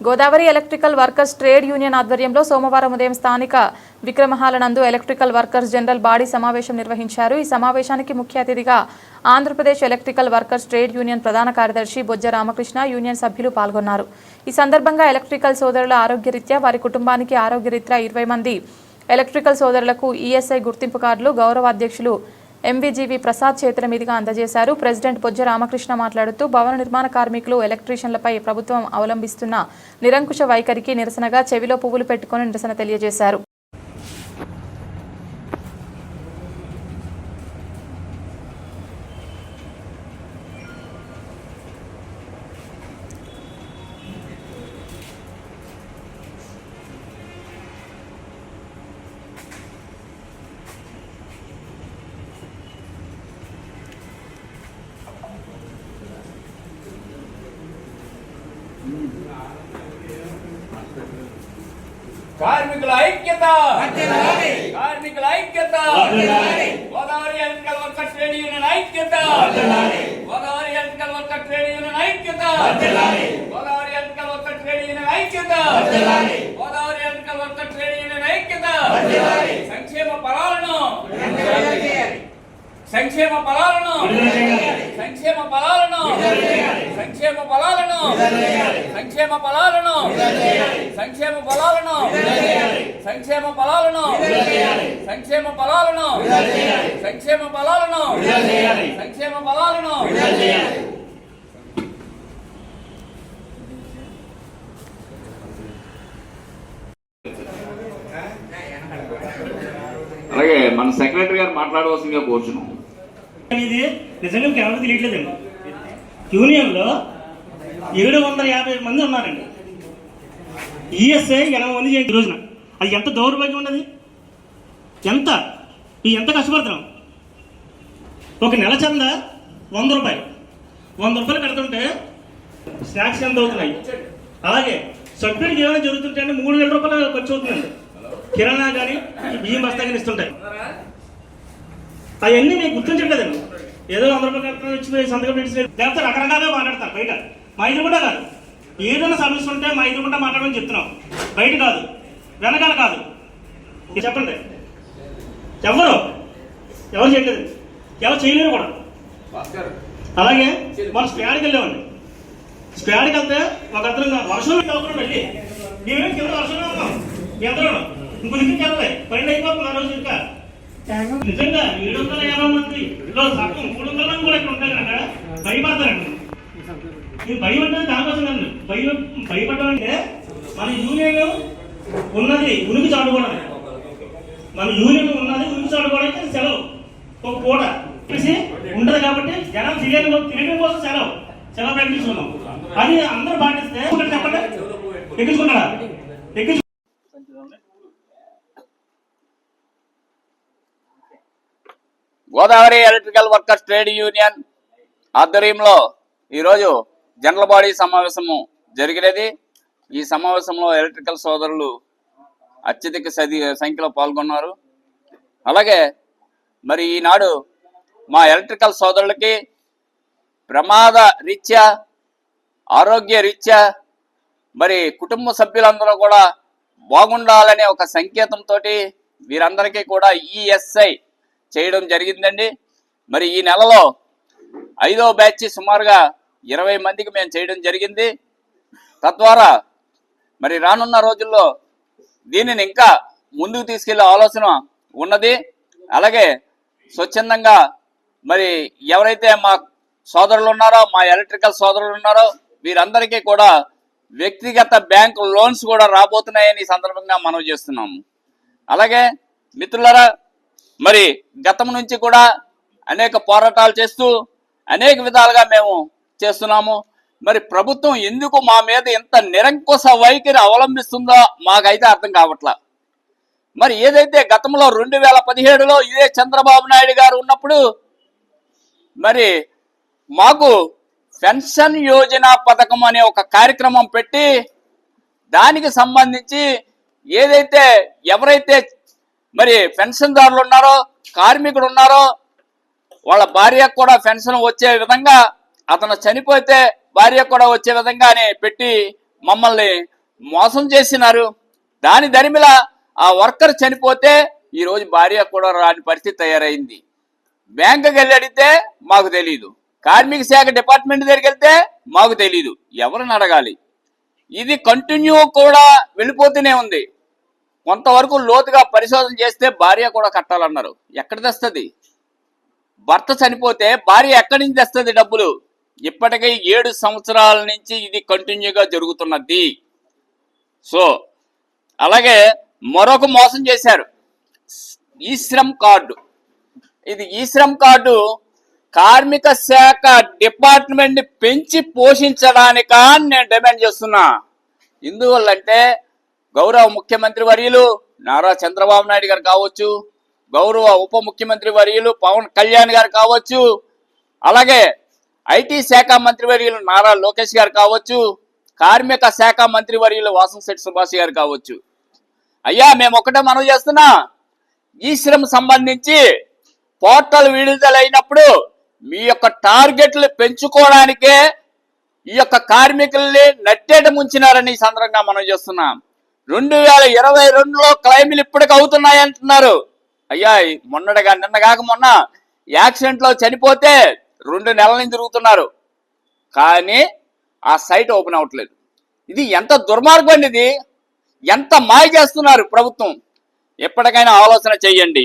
Godavari electrical workers trade union ఆధ్వర్యంలో సోమవారం ఉదయం స్థానిక విక్రమహాల నందు ఎలక్ట్రికల్ వర్కర్స్ జనరల్ బాడీ సమావేశం నిర్వహించారు. ఈ సమావేశానికి ముఖ్య అతిథిగా Andhra Pradesh electrical workers trade union ప్రధాన కార్యదర్శి బొజ్జ రామకృష్ణ యూనియన్ సభ్యులు పాల్గొన్నారు. ఈ సందర్భంగా ఎలక్ట్రికల్ సోదరుల ఆరోగ్యరీత్యా వారి కుటుంబానికి ఆరోగ్యరీత్యా ఇరవై మంది ఎలక్ట్రికల్ సోదరులకు ఈఎస్ఐ గుర్తింపు కార్డులు గౌరవ అధ్యక్షులు ఎంవిజీవి ప్రసాద్ చేతుల మీదుగా అందజేశారు. ప్రెసిడెంట్ బొజ్జ రామకృష్ణ మాట్లాడుతూ భవన నిర్మాణ కార్మికులు ఎలక్ట్రీషియన్లపై ప్రభుత్వం అవలంబిస్తున్న నిరంకుశ వైఖరికి నిరసనగా చెవిలో పువ్వులు పెట్టుకుని నిరసన తెలియజేశారు. కార్మికుల ఐక్యత! కార్మికుల ఐక్యత! Godavari electrical worker trade union ఐక్యత Godavari electrical worker trade union ఐక్యత Godavari electrical worker trade union ఐక్యత Godavari electrical worker trade union ఐక్యత సంక్షేమ ఫలాలను సంక్షేమ ఫలాలను. సంక్షేమ ఫలాలను. సంక్షేమ ఫలాలను. సంక్షేమ ఫలాలను. సంక్షేమ ఫలాలను. సంక్షేమ ఫలాలను. సంక్షేమ ఫలాలను. సంక్షేమ ఫలాలను. సంక్షేమ ఫలాలను. అలాగే మన సెక్రటరీ గారు మాట్లాడవలసిందిగా కోరుచున్నాం. ఇది నిజంగా మీకు ఎవరికి తెలియట్లేదండి. యూనియన్లో ఏడు వందల యాభై మంది ఉన్నారండి. ఈఎస్ఐ ఎనభై మంది చేయండి రోజున? అది ఎంత దౌర్భాగ్యం ఉన్నది ఎంత? ఈ ఎంత కష్టపడుతున్నాం? ఒక నెల చంద వంద రూపాయలు. వంద రూపాయలు పెడుతుంటే స్నాక్స్ ఎంత అవుతున్నాయి? అలాగే సభ్యుడికి ఏమైనా జరుగుతుంటే అంటే మూడు వేల రూపాయలు ఖర్చు అవుతుందండి. కిరాణా కానీ బియ్యం బస్తా కానీ ఇస్తుంటాయి. అవన్నీ మీకు గుర్తించట్లేదండి ఏదో వంద రూపాయలు వచ్చి సంతకం పెట్టి లేకపోతే రకరకాలుగా మాట్లాడతారు బయట. మా ఎదురుకుండా కాదు. ఏదైనా సమస్య ఉంటే మా ఎదురుకుండా మాట్లాడమని చెప్తున్నాం బయట కాదు. వెనకాల కాదు. ఇది చెప్పండి. ఎవరు? ఎవరు చేయలేదు ఎవరు చేయలేరు కూడా? అలాగే? మనం స్పేడ్కి వెళ్ళామండి స్పేడ్కి వెళ్తే ఒక అతను వర్షంలో వెళ్తున్నాం వెళ్ళి మేమేం కింద వర్షంలో ఉన్నాం ఎంతలో ఇంకో దిక్కు వెళ్ళాలి. పైన అయిపోతుంది ఆ రోజు ఇంకా. నిజంగా ఏడు వందల యాభై మంది లో సగం మూడు వందల మంది కూడా ఇక్కడ ఉంటారు కనుక భయపడతారండి. ఈ భయం అంటే దానికోసం కాదు భయం భయపడడం అంటే మన యూనియన్ ఉన్నది ఉనికి చాటుకోవడం మన యూనియన్ ఉన్నది ఉనికి చాటుకోవడానికి సెలవు. ఒక పూట చెప్పేసి ఉండదు కాబట్టి జనం తెలియని తెలియడం కోసం సెలవు. సెలవు ప్రకటించుకున్నాం. అది అందరూ పాటిస్తే చెప్పండి ఎక్కించుకున్నారా ఎక్కించు Godavari electrical workers trade union ఆధ్వర్యంలో ఈరోజు జనరల్ బాడీ సమావేశము జరిగినది. ఈ సమావేశంలో ఎలక్ట్రికల్ సోదరులు అత్యధిక సది సంఖ్యలో పాల్గొన్నారు. అలాగే మరి ఈనాడు మా ఎలక్ట్రికల్ సోదరులకి ప్రమాద రీత్యా ఆరోగ్య రీత్యా మరి కుటుంబ సభ్యులందరూ కూడా బాగుండాలనే ఒక సంకేతంతో వీరందరికీ కూడా ఈఎస్ఐ చేయడం జరిగిందండి. మరి ఈ నెలలో ఐదో బ్యాచ్ సుమారుగా ఇరవై మందికి మేము చేయడం జరిగింది. తద్వారా మరి రానున్న రోజుల్లో దీనిని ఇంకా ముందుకు తీసుకెళ్ళే ఆలోచన ఉన్నది. అలాగే స్వచ్ఛందంగా మరి ఎవరైతే మా సోదరులు ఉన్నారో మా ఎలక్ట్రికల్ సోదరులు ఉన్నారో వీరందరికీ కూడా వ్యక్తిగత బ్యాంకు లోన్స్ కూడా రాబోతున్నాయని సందర్భంగా మనం చేస్తున్నాము. అలాగే మిత్రులరా మరి గతం నుంచి కూడా అనేక పోరాటాలు చేస్తూ అనేక విధాలుగా మేము చేస్తున్నాము. మరి ప్రభుత్వం ఎందుకు మా మీద ఇంత నిరంకుశ వైఖరి అవలంబిస్తుందో మాకైతే అర్థం కావట్లా. మరి ఏదైతే గతంలో రెండు వేల పదిహేడులో ఇదే చంద్రబాబు నాయుడు గారు ఉన్నప్పుడు మరి మాకు పెన్షన్ యోజన పథకం అనే ఒక కార్యక్రమం పెట్టి దానికి సంబంధించి ఏదైతే ఎవరైతే మరి పెన్షన్దారులు ఉన్నారో కార్మికుడు ఉన్నారో వాళ్ళ భార్యకు కూడా పెన్షన్ వచ్చే విధంగా అతను చనిపోతే భార్య కూడా వచ్చే విధంగానే పెట్టి మమ్మల్ని మోసం చేసినారు. దాని దరిమిల ఆ వర్కర్ చనిపోతే ఈ రోజు భార్య కూడా రాని పరిస్థితి తయారైంది. బ్యాంకుకి వెళ్ళి అడిగితే మాకు తెలియదు కార్మిక శాఖ డిపార్ట్మెంట్ దగ్గరికి వెళ్తే మాకు తెలియదు ఎవరిని అడగాలి? ఇది కంటిన్యూ కూడా వెళ్ళిపోతూనే ఉంది. కొంతవరకు లోతుగా పరిశోధన చేస్తే భార్య కూడా కట్టాలన్నారు. ఎక్కడ తెస్తుంది? భర్త చనిపోతే భార్య ఎక్కడి నుంచి తెస్తుంది డబ్బులు? ఇప్పటికే ఏడు సంవత్సరాల నుంచి ఇది కంటిన్యూగా జరుగుతున్నది. సో అలాగే మరొక మోసం చేశారు. ఈ శ్రమ్ కార్డు. ఇది ఈ శ్రమ్ కార్డు కార్మిక శాఖ డిపార్ట్మెంట్ని పెంచి పోషించడానికా నేను డిమాండ్ చేస్తున్నా. ఎందువల్లంటే గౌరవ ముఖ్యమంత్రి వర్యులు నారా చంద్రబాబు నాయుడు గారు కావచ్చు గౌరవ ఉప ముఖ్యమంత్రి వర్యులు పవన్ కళ్యాణ్ గారు కావచ్చు అలాగే ఐటీ శాఖ మంత్రి వర్యులు నారా లోకేష్ గారు కావచ్చు కార్మిక శాఖ మంత్రి వర్యులు వాసంశెట్టి సుభాష్ గారు కావచ్చు. అయ్యా మేము ఒకటే మనం చేస్తున్నా ఈ శ్రమ సంబంధించి పోర్టల్ విడుదలైనప్పుడు మీ యొక్క టార్గెట్లు పెంచుకోవడానికే ఈ యొక్క కార్మికుల్ని నట్టేట ముంచినారని ఈ సందర్భంగా మనం చేస్తున్నాం. రెండు వేల ఇరవై రెండులో క్లైములు ఇప్పటికి అవుతున్నాయి అంటున్నారు. అయ్యా మొన్నటిగా నిన్న కాక మొన్న యాక్సిడెంట్లో చనిపోతే రెండు నెలల నుంచి తిరుగుతున్నారు. కానీ ఆ సైట్ ఓపెన్ అవ్వట్లేదు. ఇది ఎంత దుర్మార్గం అండి ఇది? ఎంత మాయ చేస్తున్నారు ప్రభుత్వం? ఎప్పటికైనా ఆలోచన చెయ్యండి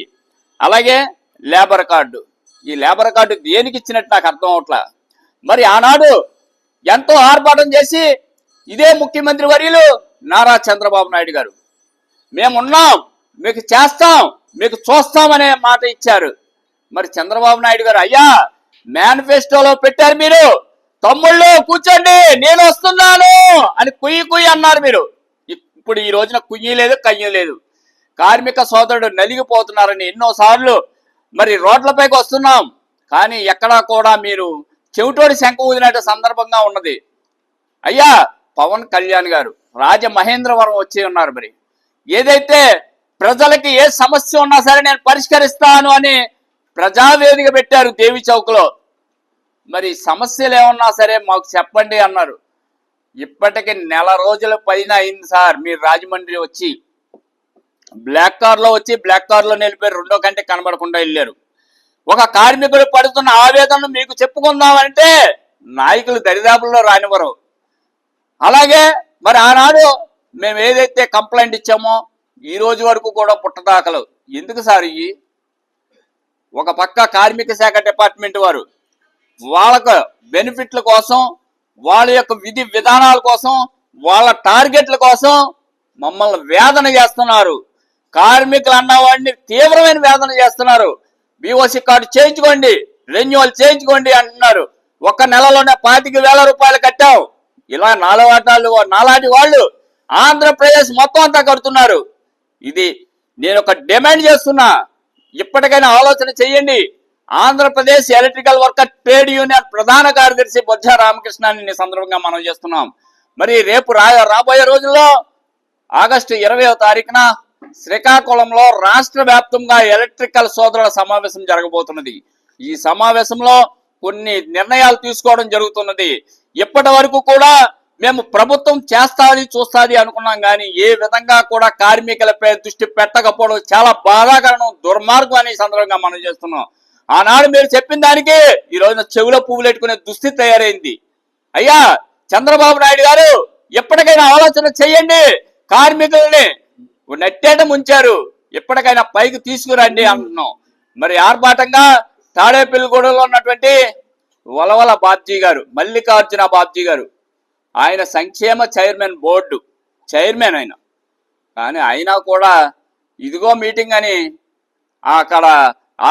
అలాగే లేబర్ కార్డు. ఈ లేబర్ కార్డు దేనికి ఇచ్చినట్టు నాకు అర్థం అవట్లా? మరి ఆనాడు ఎంతో ఆర్భాటం చేసి ఇదే ముఖ్యమంత్రి వర్యులు నారా చంద్రబాబు నాయుడు గారు. మేమున్నాం మీకు చేస్తాం మీకు చూస్తామనే మాట ఇచ్చారు. మరి చంద్రబాబు నాయుడు గారు అయ్యా మేనిఫెస్టోలో పెట్టారు మీరు. తమ్ముళ్ళు కూర్చోండి నేను వస్తున్నాను అని కుయ్యి కుయ్యి అన్నారు మీరు. ఇప్పుడు ఈ రోజున కుయ్యి లేదు కయ్యి లేదు. కార్మిక సోదరుడు నలిగిపోతున్నారని ఎన్నోసార్లు మరి రోడ్లపైకి వస్తున్నాం. కానీ ఎక్కడా కూడా మీరు చెవిటోడి శంఖ ఊదినట్టు సందర్భంగా ఉన్నది. అయ్యా పవన్ కళ్యాణ్ గారు రాజమహేంద్రవరం వచ్చి ఉన్నారు మరి. ఏదైతే ప్రజలకి ఏ సమస్య ఉన్నా సరే నేను పరిష్కరిస్తాను అని ప్రజావేదిక పెట్టారు దేవి చౌక్లో. మరి సమస్యలు ఏమన్నా సరే మాకు చెప్పండి అన్నారు. ఇప్పటికి నెల రోజుల పైన అయింది సార్ మీరు రాజమండ్రి వచ్చి. బ్లాక్ కార్లో వచ్చి బ్లాక్ కార్లో నిలిపి నిలిపారు రెండో కంటే కనబడకుండా వెళ్ళారు. ఒక కార్మికుడు పడుతున్న ఆవేదనను మీకు చెప్పుకుందామంటే నాయకులు దరిదాపుల్లో రానివ్వరు. అలాగే మరి ఆనాడు మేము ఏదైతే కంప్లైంట్ ఇచ్చామో ఈ రోజు వరకు కూడా పుట్టదాఖలు ఎందుకు సార్ ఇవి? ఒక పక్క కార్మిక శాఖ డిపార్ట్మెంట్ వారు వాళ్ళకు బెనిఫిట్ల కోసం వాళ్ళ యొక్క విధి విధానాల కోసం వాళ్ళ టార్గెట్ల కోసం మమ్మల్ని వేదన చేస్తున్నారు. కార్మికులు అన్నవాడిని తీవ్రమైన వేదన చేస్తున్నారు. బీఓసీ కార్డు చేయించుకోండి రెన్యువల్ చేయించుకోండి అంటున్నారు. ఒక నెలలోనే పాతిక వేల రూపాయలు కట్టావు. ఇలా నాలవాటాలు నాలాంటి వాళ్ళు ఆంధ్రప్రదేశ్ మొత్తం అంతా కడుతున్నారు. ఇది నేను ఒక డిమాండ్ చేస్తున్నా. ఇప్పటికైనా ఆలోచన చేయండి. Andhra Pradesh electrical worker trade union ప్రధాన కార్యదర్శి బొజ్జ రామకృష్ణాన్ని సందర్భంగా మనం చేస్తున్నాం. మరి రేపు రాబోయే రోజుల్లో ఆగస్టు ఇరవై తారీఖున శ్రీకాకుళంలో రాష్ట్ర వ్యాప్తంగా ఎలక్ట్రికల్ సోదరుల సమావేశం జరగబోతున్నది. ఈ సమావేశంలో కొన్ని నిర్ణయాలు తీసుకోవడం జరుగుతున్నది. ఇప్పటి వరకు కూడా మేము ప్రభుత్వం చేస్తాది చూస్తాది అనుకున్నాం కానీ ఏ విధంగా కూడా కార్మికులపై దృష్టి పెట్టకపోవడం చాలా బాధాకరణం దుర్మార్గం అనే సందర్భంగా మనం చేస్తున్నాం. ఆనాడు మీరు చెప్పిన దానికి ఈ రోజున చెవులో పువ్వులు పెట్టుకునే దుస్థితి తయారైంది. అయ్యా చంద్రబాబు నాయుడు గారు ఎప్పటికైనా ఆలోచన చేయండి కార్మికుల్ని నెట్టేట ముంచారు. ఎప్పటికైనా పైకి తీసుకురండి అంటున్నాం. మరి ఆర్భాటంగా తాడేపల్లిగూడలో ఉన్నటువంటి వలవల బాబ్జీ గారు మల్లికార్జున బాబ్జీ గారు. ఆయన సంక్షేమ చైర్మన్ బోర్డు చైర్మన్ ఆయన. కానీ అయినా కూడా ఇదిగో మీటింగ్ అని అక్కడ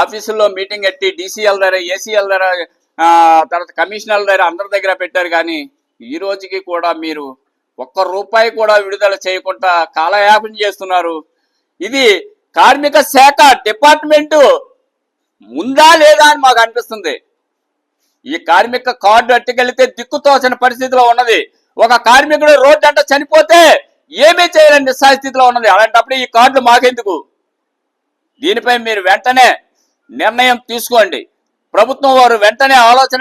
ఆఫీసుల్లో మీటింగ్ ఎట్టి డీసీఎల్ దగ్గర ఏసీఎల్ దగ్గర తర్వాత కమిషనర్ దగ్గర అందరి దగ్గర పెట్టారు. కానీ ఈ రోజుకి కూడా మీరు ఒక్క రూపాయి కూడా విడుదల చేయకుండా కాలయాపన చేస్తున్నారు. ఇది కార్మిక శాఖ డిపార్ట్మెంటు ఉందా లేదా అని మాకు అనిపిస్తుంది. ఈ కార్మిక కార్డు అట్టుకెళ్తే దిక్కుతోచని పరిస్థితిలో ఉన్నది. ఒక కార్మికుడు రోడ్డు అంట చనిపోతే ఏమీ చేయలేని నిస్సాయ స్థితిలో ఉన్నది. అలాంటప్పుడు ఈ కార్డులు మాకెందుకు? దీనిపై మీరు వెంటనే నిర్ణయం తీసుకోండి. ప్రభుత్వం వారు వెంటనే ఆలోచన